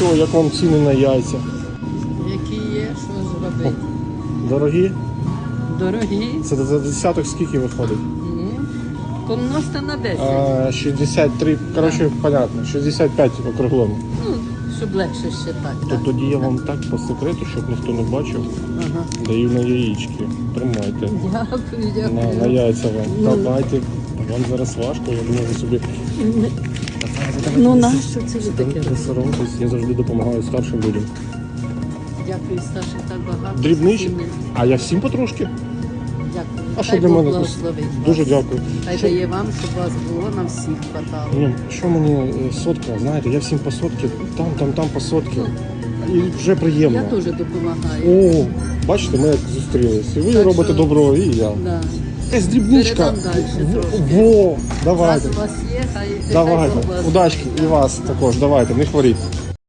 що, як вам ціни на яйця? Які є, що зробити? Дорогі? Дорогі. Це за десяток скільки виходить? Ну, помножте на 10. А, 63, коротше, понятно, 65 округлому. Ну, щоб легше ще так. То так? тоді я вам так по секрету, щоб ніхто не бачив, Ага. даю на яєчки. Тримайте. Дякую, На, на яйця вам. Давайте. Вам зараз важко, я можу собі. Ну, нащо це ви таке? Не соромтесь, я завжди допомагаю старшим людям. Дякую, Сташе, так багато. Дрібничі? А я всім потрошки. Дякую. А що Хай для Бог мене? благословить Дуже дякую. Хай Що- дає вам, щоб вас було на всіх хватало. Ні, що мені е, сотка, знаєте, я всім по сотки, там, там, там по сотки. І вже приємно. Я теж допомагаю. О, бачите, ми як зустрілись. І ви Так робите що- добро, і я. Да. Якась дрібничка. Во, давайте. Давайте. Удачки і вас також. Давайте, не хворіть.